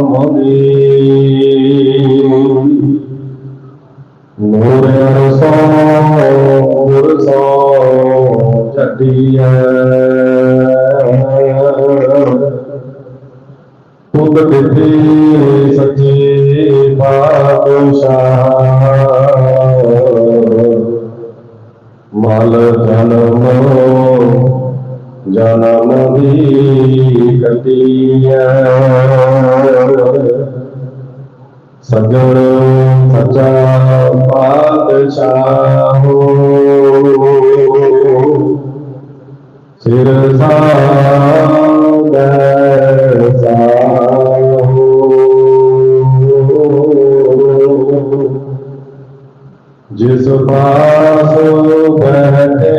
ਮੋਦੀ ਨੂਰ ਅਰਸੋ ਉਰਸੋ ਛੱਡੀਐ ਤੁਧ ਬਿਧੀ ਸੱਚੀ ਪਾਤਸ਼ਾਹ ਮਲ ਜਨਮ जन्म भी कटिया सगण सचा पातशाहो सिरसा जिस पास बैठे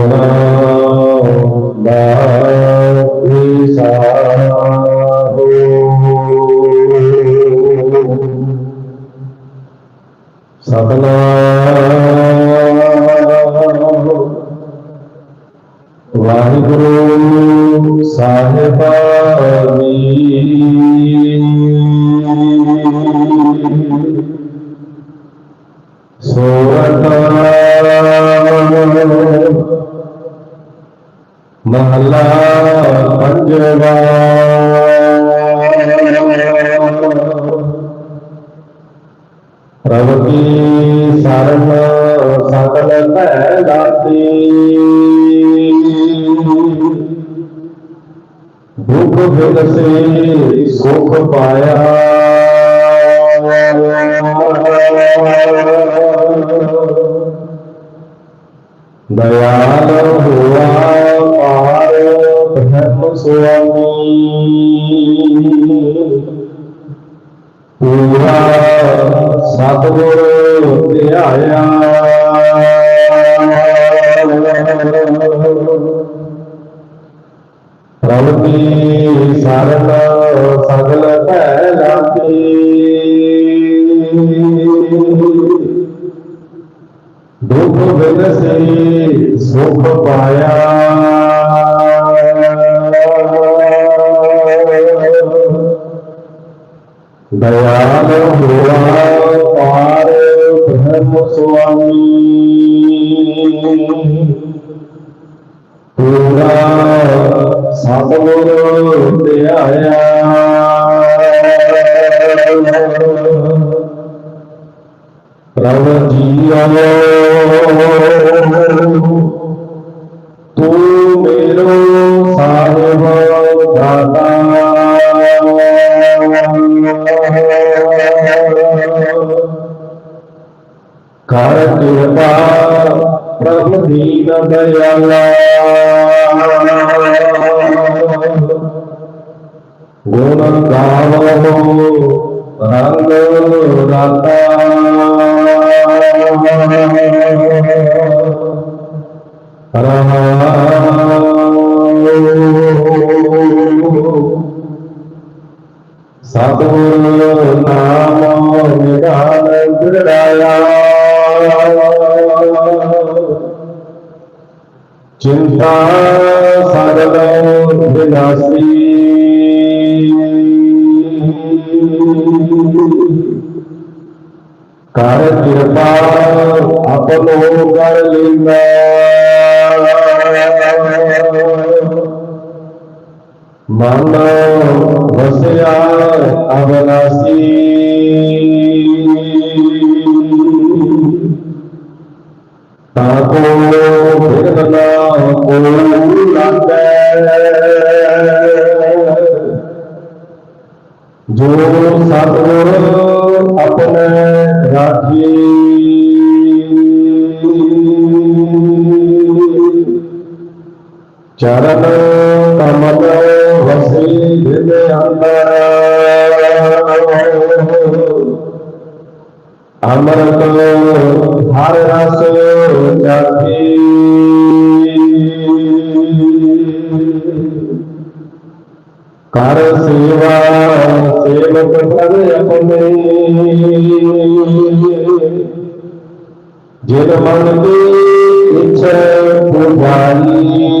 ਵਾਹਿਗੁਰੂ ਸਾਹਿਬ ਜੀ ਸੋਰਠ ਮਹਲਾ ਪੰਜਵਾ ਪ੍ਰਭ शरण सकल दुख दुख से सुख पाया। दयाल हुआ पार ब्रह्म स्वामी। पूरा ਸਤਿਗੁਰ ਧਿਆਇਆ ਪ੍ਰਭ ਕੀ ਸਰਣ ਸਗਲ ਭੈ ਲਾਤੀ ਦੁਖ ਬਿਨਸੇ ਸੁਖ ਪਾਇਆ ਦਇਆਲ ਹੋਆ ਪਾਰ ਬ੍ਰਹਮ ਸੁਆਮੀ ਪੂਰਾ ਸਤਿਗੁਰ ਧਿਆਇਆ ਪ੍ਰਭ ਜੀਓ गुण गावो रंग रता सदगुरु नाम निधान बिराया चिंता सरल विलासी कर कृपा अपनो कर लिंगा अविनाशी। ਵਸਿਆ ਅਬਨਾਸੀ ਤਾਕੋ ਕੋ ਲਾਗੈ ਜੋ ਸਤਿਗੁਰ ਆਪਣੇ ਰਾਖੀ। ਚਰਨ ਕਮਲ ਵਸੀ ਦਿਨ ਅੰਦਰ ਅੰਮ੍ਰਿਤ ਹਰ ਰਸ ਚਾਖੀ ਕਰ ਸੇਵਾ ਸੇਵਕ ਕਰ ਆਪਣੇ ਜਿਨ ਮਨ ਦੀ ਇੱਛਾ ਪੁਜਾਈ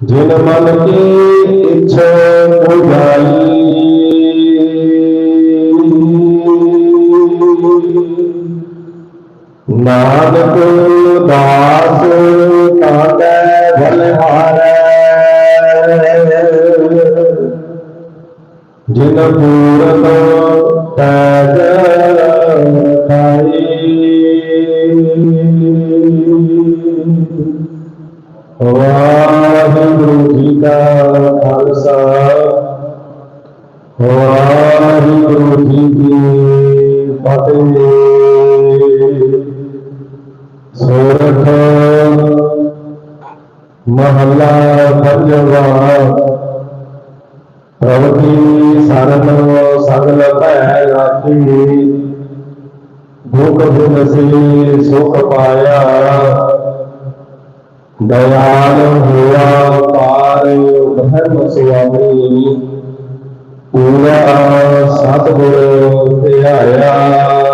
ਜਿਨ ਮਨ ਕੀ ਇੱਛਾ ਪੁਜਾਈ ਨਾਨਕ ਦਾਸ ਤਾਕੈ ਬਲਿਹਾਰੈ ਜਿਨ ਪੂਰਨ ਪੈਜ ਖਾਈ। ਵਾਹਿਗੁਰੂ सोरठ महला भजवा प्रवृति की सगल भैराती दुख दुख से सुख पाया दयाल हुआ पार धर्म स्वामी पूरा सतगुर आया